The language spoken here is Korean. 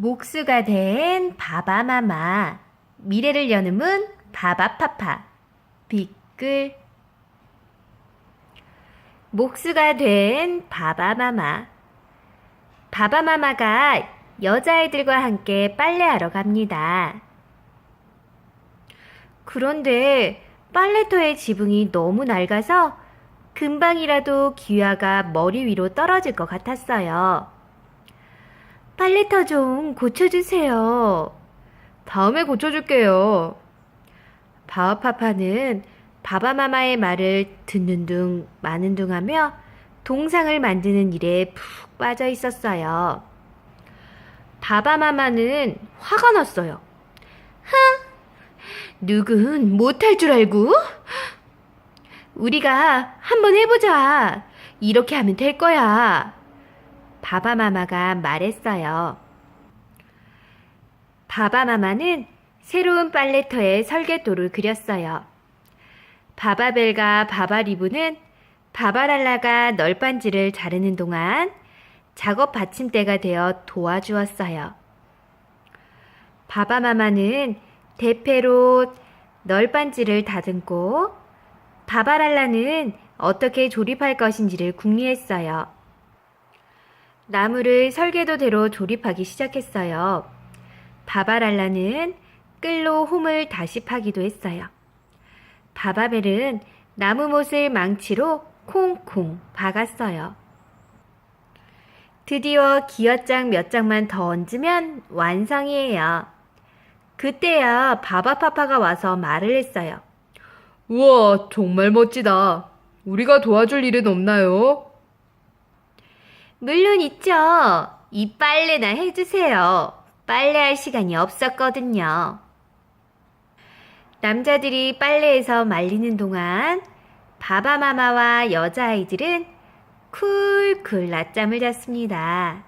목수가 된 바바마마 미래를 여는 바바파파 비끌 목수가 된 바바마마 바바마마가 여자아이들과 함께 빨래하러 갑니다. 그런데 빨래터의 지붕이 너무 낡아서 금방이라도 기와가 머리 위로 떨어질 것 같았어요. 빨래터 좀 고쳐주세요. 다음에 고쳐줄게요. 바오파파는 바바마마의 말을 듣는 둥 마는 둥 하며 동상을 만드는 일에 푹 빠져 있었어요. 바바마마는 화가 났어요. 흥! 누군 못할 줄 알고? 우리가 한번 해보자. 이렇게 하면 될 거야. 바바마마가 말했어요. 바바마마는 새로운 빨래터에 설계도를 그렸어요. 바바벨과 바바리브는 바바랄라가 널빤지를 자르는 동안 작업 받침대가 되어 도와주었어요. 바바마마는 대패로 널빤지를 다듬고 바바랄라는 어떻게 조립할 것인지를 궁리했어요. 나무를 설계도대로 조립하기 시작했어요. 바바랄라는 끌로 홈을 다시 파기도 했어요. 바바벨은 나무 못을 망치로 콩콩 박았어요. 드디어 기어장 몇 장만 더 얹으면 완성이에요. 그때야 바바파파가 와서 말을 했어요. 우와, 정말 멋지다. 우리가 도와줄 일은 없나요? 물론 있죠. 이 빨래나 해주세요. 빨래할 시간이 없었거든요. 남자들이 빨래에서 말리는 동안 바바마마와 여자아이들은 쿨쿨 낮잠을 잤습니다.